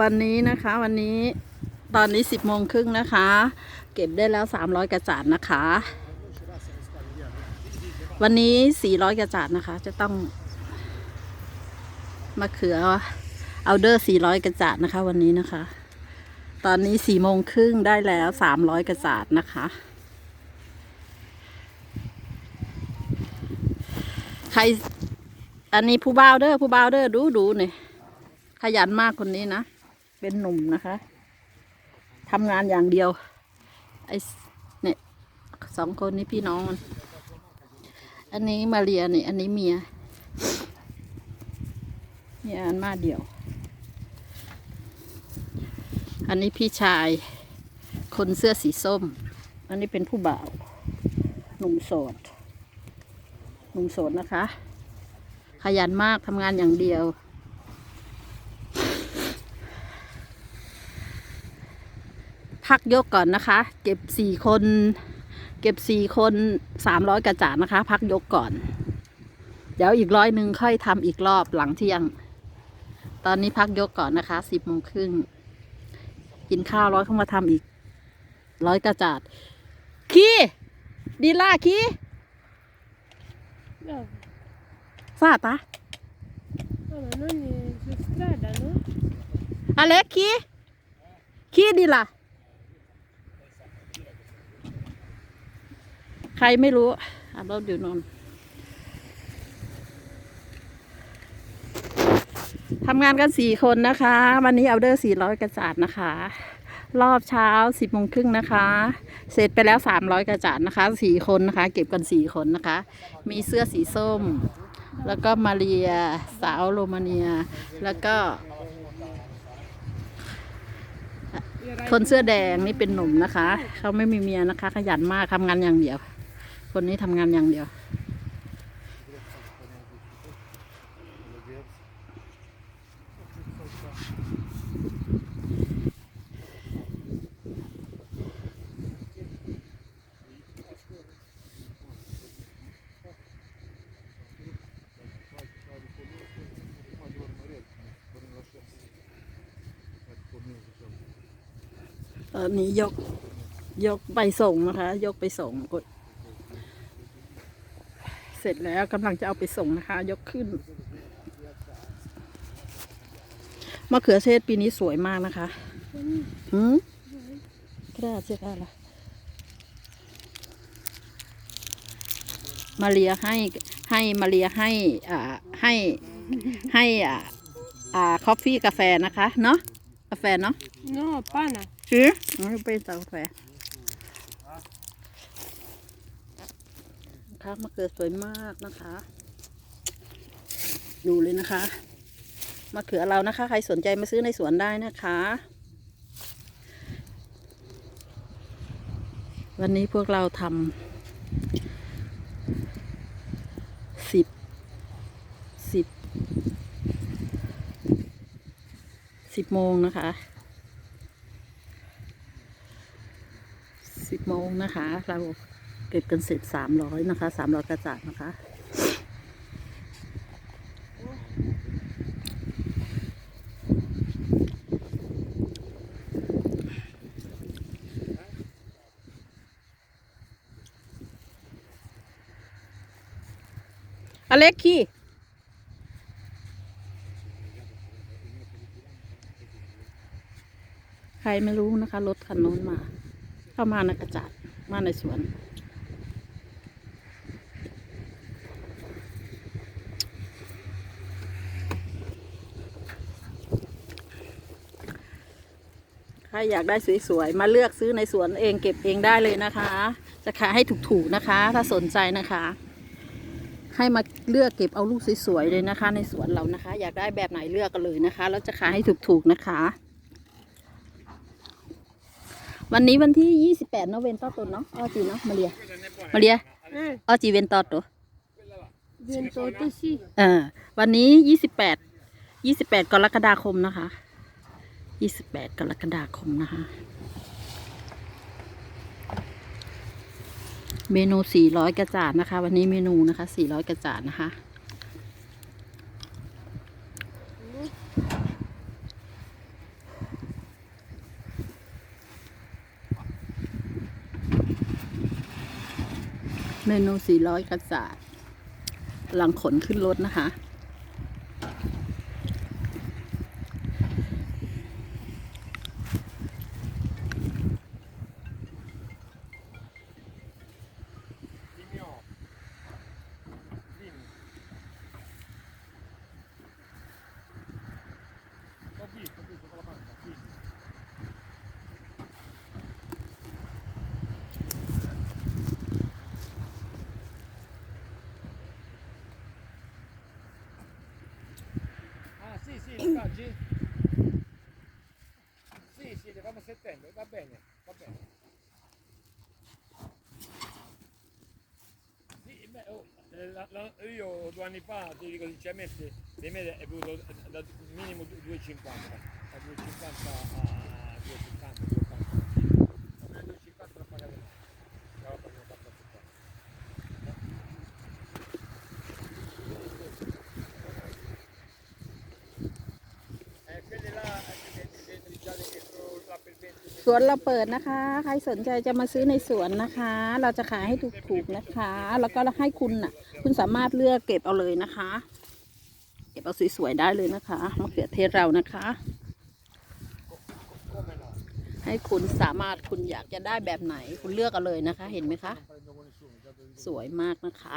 วันนี้นะคะวันนี้ตอนนี้สิบโมงครึ่งนะคะ เก็บได้แล้วสามร้อยกระจาดนะคะ วันนี้สี่ร้อยกระจาดนะคะ จะต้องมะเขือเอาเดอร์สี่ร้อยกระจาดนะคะ วันนี้นะคะ ตอนนี้สี่โมงครึ่งได้แล้วสามร้อยกระจาดนะคะใครอันนี้ผู้บ่าวเด้อผู้บ่าวเด้อดูดูเนี่ยขยันมากคนนี้นะ เป็นหนุ่มนะคะทำงานอย่างเดียว ไอ้เนี่ยสองคนนี้พี่น้องมัน อันนี้มาเรียนี่อันนี้เมียนี่อันมาเดียว อันนี้พี่ชาย คนเสื้อสีส้ม อันนี้เป็นผู้บ่าวหนุ่มโสดหนุ่มโสดนะคะ ขยันมากทำงานอย่างเดียว พักยกก่อนนะคะ เก็บสี่คน เก็บสี่คนสามร้อยกระจาดนะคะ พักยกก่อน เดี๋ยวอีกร้อยหนึ่งค่อยทำอีกรอบหลังเที่ยง ตอนนี้พักยกก่อนนะคะสิบโมงครึ่งกินข้าวร้อยเข้ามาทำอีกร้อยกระจาดขี้ดีล่าขี้ Bravo. ซาตา Ah, ma non è su strada, no? อเล็กขี้ขี้ดีล่ะ ใครไม่รู้อะรถอยู่นนทำงานกันสี่คนนะคะ วันนี้เอาเดอร์สี่ร้อยกระจาดนะคะ รอบเช้าสิบโมงครึ่งนะคะ เสร็จไปแล้วสามร้อยกระจาดนะคะสี่คนนะคะ เก็บกันสี่คนนะคะ มีเสื้อสีส้ม แล้วก็มาเรีย สาวโรมาเนีย แล้วก็ คนเสื้อแดงนี่เป็นหนุ่มนะคะ เขาไม่มีเมียนะคะ ขยันมากทำงานอย่างเดียว คนนี้ทำงานอย่างเดียว ตอนนี้ยกยกไปส่งนะคะ ยกไปส่งกด เสร็จแล้วกำลังจะเอาไปส่งนะคะ ยกขึ้นมะเขือเทศปีนี้สวยมากนะคะหืมกระดาษเช็ดอะไรมาเรียให้ให้มาเรียให้อ่าให้ให้อ่าอ่าคอฟฟี่กาแฟนะคะ เนาะกาแฟเนาะ No, pana. ซื้อไม่เป็ นกาแฟนะคะมะเขือสวยมากนะคะ ดูเลยนะคะมะเขือเรานะคะ ใครสนใจมาซื้อในสวนได้นะคะ วันนี้พวกเราทำสิบสิบสิบโมงนะคะสิบโมงนะคะเรา เก็บกันเสร็จสามร้อยนะคะสามร้อยกระจาดนะคะ อเล็กขี้ใครไม่รู้นะคะ รถคันโน้นมา เข้ามาในกระจาด มาในสวน ใครอยากได้สวยๆ มาเลือกซื้อในสวนเองเก็บเองได้เลยนะคะ จะขายให้ถูกๆนะคะ ถ้าสนใจนะคะ ให้มาเลือกเก็บเอาลูกสวยๆเลยนะคะ ในสวนเรานะคะ อยากได้แบบไหนเลือกกันเลยนะคะ แล้วจะขายให้ถูกๆนะคะ วันนี้วันที่ 28เนอะเวนต่อตนเนาะอ้อจีเนาะมาเรียมาเรีย Eh, อ้อจีเวนต่อตัว28 sì. เออวันนี้ 28 28 กรกฎาคมนะคะ 28 กรกฎาคมนะคะ เมนู 400 กระจาดนะคะ วันนี้เมนูนะคะ 400 กระจาดนะคะ เมนู 400 กระจาดหลังขนขึ้นรถนะคะ va bene, va bene. Sì, beh, oh, eh, la- la- io due anni fa, ti dico sinceramente, di me è venuto da, da minimo 2,50, da 2,50 a 2,70, 2,80. Da 2,50 la pagare no. La roba non fa troppo bene. Eh, quelle là, eh, le- le- le สวนเราเปิดนะคะ ใครสนใจจะมาซื้อในสวนนะคะ เราจะขายให้ถูกๆนะคะ แล้วก็ให้คุณน่ะ คุณสามารถเลือกเก็บเอาเลยนะคะ เก็บเอาสวยๆได้เลยนะคะมะเขือเทศเรานะคะ ให้คุณสามารถคุณอยากจะได้แบบไหน คุณเลือกเอาเลยนะคะ เห็นไหมคะ สวยมากนะคะ